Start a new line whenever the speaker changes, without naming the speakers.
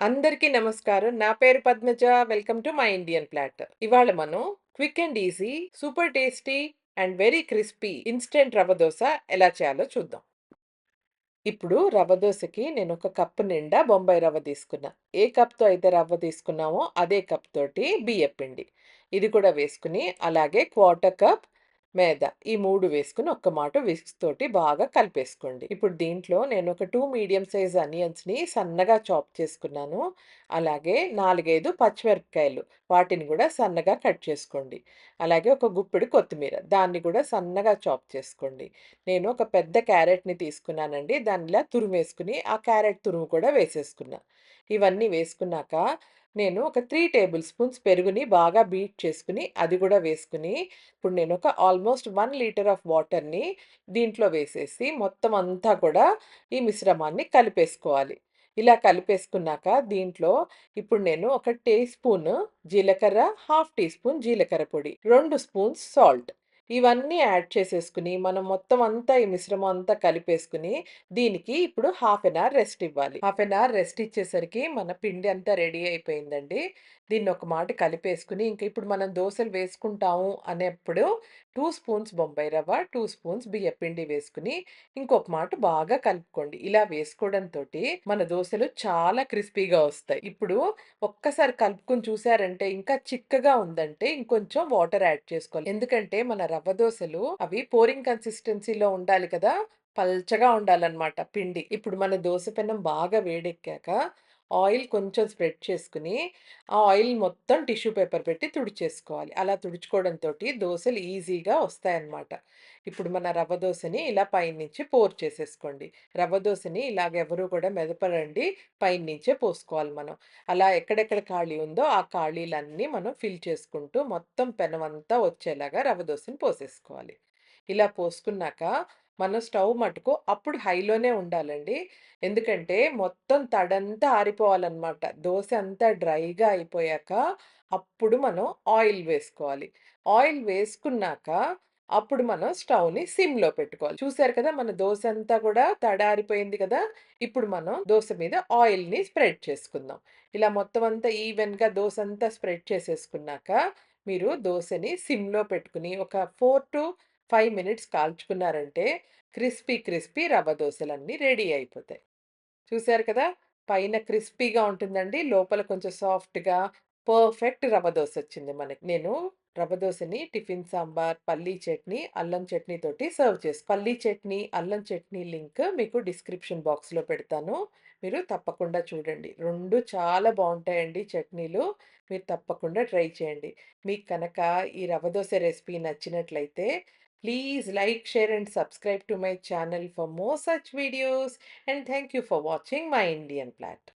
అందరికీ నమస్కారం. నా పేరు Padmaja. Welcome to my Indian plate. ఇవాళ మనం quick and easy, super tasty and very crispy instant rava dosa ఎలా చేయాలో చూద్దాం. ఇప్పుడు రవ దోశకి నేను ఒక కప్పు నిండా బొంబాయి రవ్వ తీసుకున్నా. ఏ కప్‌తో అయితే రవ్వ తీసుకున్నామో అదే కప్ తోటి బియ్యపిండి. ఇది కూడా వేసుకుని అలాగే క్వార్టర్ కప్ మేద ఈ మూడు వేసుకుని ఒక్క మాట విస్క్ తోటి బాగా కలిపేసుకోండి. ఇప్పుడు దీంట్లో నేను ఒక టూ మీడియం సైజ్ అనియన్స్‌ని సన్నగా చాప్ చేసుకున్నాను. అలాగే 4, 5 పచ్చిమిరపకాయలు వాటిని కూడా సన్నగా కట్ చేసుకోండి. అలాగే ఒక గుప్పిడి కొత్తిమీర దాన్ని కూడా సన్నగా చాప్ చేసుకోండి. నేను ఒక పెద్ద క్యారెట్‌ని తీసుకున్నానండి. దానిలా తురుము వేసుకుని ఆ క్యారెట్ తురుము కూడా వేసేసుకున్నా. ఇవన్నీ వేసుకున్నాక నేను ఒక త్రీ టేబుల్ స్పూన్స్ పెరుగుని బాగా బీట్ చేసుకుని అది కూడా వేసుకుని ఇప్పుడు నేను ఒక ఆల్మోస్ట్ వన్ లీటర్ ఆఫ్ వాటర్‌ని దీంట్లో వేసేసి మొత్తం అంతా కూడా ఈ మిశ్రమాన్ని కలిపేసుకోవాలి. ఇలా కలిపేసుకున్నాక దీంట్లో ఇప్పుడు నేను ఒక టీ స్పూన్ జీలకర్ర, హాఫ్ టీ స్పూన్ జీలకర్ర పొడి, రెండు స్పూన్స్ సాల్ట్ ఇవన్నీ యాడ్ చేసేసుకుని మనం మొత్తం అంతా ఈ మిశ్రమం అంతా కలిపేసుకుని దీనికి ఇప్పుడు హాఫ్ అన్ అవర్ రెస్ట్ ఇవ్వాలి. హాఫ్ అన్ అవర్ రెస్ట్ ఇచ్చేసరికి మన పిండి అంతా రెడీ అయిపోయిందండి. దీన్ని ఒక మాట కలిపేసుకుని ఇంకా ఇప్పుడు మనం దోశలు వేసుకుంటాము అనేప్పుడు టూ స్పూన్స్ బొంబాయి రవ్వ, టూ స్పూన్స్ బియ్యపిండి వేసుకుని ఇంకొక మాట బాగా కలుపుకోండి. ఇలా వేసుకోవడంతోటి మన దోసలు చాలా క్రిస్పీగా వస్తాయి. ఇప్పుడు ఒక్కసారి కలుపుకొని చూసారంటే ఇంకా చిక్కగా ఉందంటే ఇంకొంచెం వాటర్ యాడ్ చేసుకోవాలి. ఎందుకంటే మన రవ్వ దోసలు అవి పోరింగ్ కన్సిస్టెన్సీలో ఉండాలి కదా! పల్చగా ఉండాలన్నమాట పిండి. ఇప్పుడు మన దోస పెనం బాగా వేడెక్కాక ఆయిల్ కొంచెం స్ప్రెడ్ చేసుకుని ఆ ఆయిల్ మొత్తం టిష్యూ పేపర్ పెట్టి తుడిచేసుకోవాలి. అలా తుడుచుకోవడంతోటి దోశలు ఈజీగా వస్తాయన్నమాట. ఇప్పుడు మన రవ్వ దోసని ఇలా పైనుంచి పోర్ చేసేసుకోండి. రవ్వ దోశని ఇలాగ ఎవరు కూడా మెదపరండి. పైనుంచే పోసుకోవాలి మనం. అలా ఎక్కడెక్కడ ఖాళీ ఉందో ఆ ఖాళీలన్నీ మనం ఫిల్ చేసుకుంటూ మొత్తం పెనమంతా వచ్చేలాగా రవ్వ దోశని పోసేసుకోవాలి. ఇలా పోసుకున్నాక మన స్టవ్ మటుకు అప్పుడు హైలోనే ఉండాలండి. ఎందుకంటే మొత్తం తడంతా ఆరిపోవాలన్నమాట. దోశ అంతా డ్రైగా అయిపోయాక అప్పుడు మనం ఆయిల్ వేసుకోవాలి. ఆయిల్ వేసుకున్నాక అప్పుడు మనం స్టవ్‌ని సిమ్‌లో పెట్టుకోవాలి. చూసారు కదా! మన దోశ అంతా కూడా తడారిపోయింది కదా! ఇప్పుడు మనం దోశ మీద ఆయిల్‌ని స్ప్రెడ్ చేసుకుందాం. ఇలా మొత్తం అంతా ఈవెన్‌గా దోశ అంతా స్ప్రెడ్ చేసేసుకున్నాక మీరు దోశని సిమ్‌లో పెట్టుకుని ఒక 4-5 మినిట్స్ కాల్చుకున్నారంటే క్రిస్పీ క్రిస్పీ రవ్వ దోశలన్నీ రెడీ అయిపోతాయి. చూశారు కదా! పైన క్రిస్పీగా ఉంటుందండి. లోపల కొంచెం సాఫ్ట్‌గా పర్ఫెక్ట్ రవ్వ దోస వచ్చింది మనకి. నేను రవ్వ దోసని టిఫిన్ సాంబార్, పల్లీ చట్నీ, అల్లం చట్నీ తోటి సర్వ్ చేసి పల్లీ చట్నీ, అల్లం చట్నీ లింక్ మీకు డిస్క్రిప్షన్ బాక్స్‌లో పెడతాను. మీరు తప్పకుండా చూడండి. రెండు చాలా బాగుంటాయండి చట్నీలు. మీరు తప్పకుండా ట్రై చేయండి. మీకు కనుక ఈ రవ్వ దోస రెసిపీ నచ్చినట్లయితే Please like, share and subscribe to my channel for more such videos and thank you for watching my Indian plant.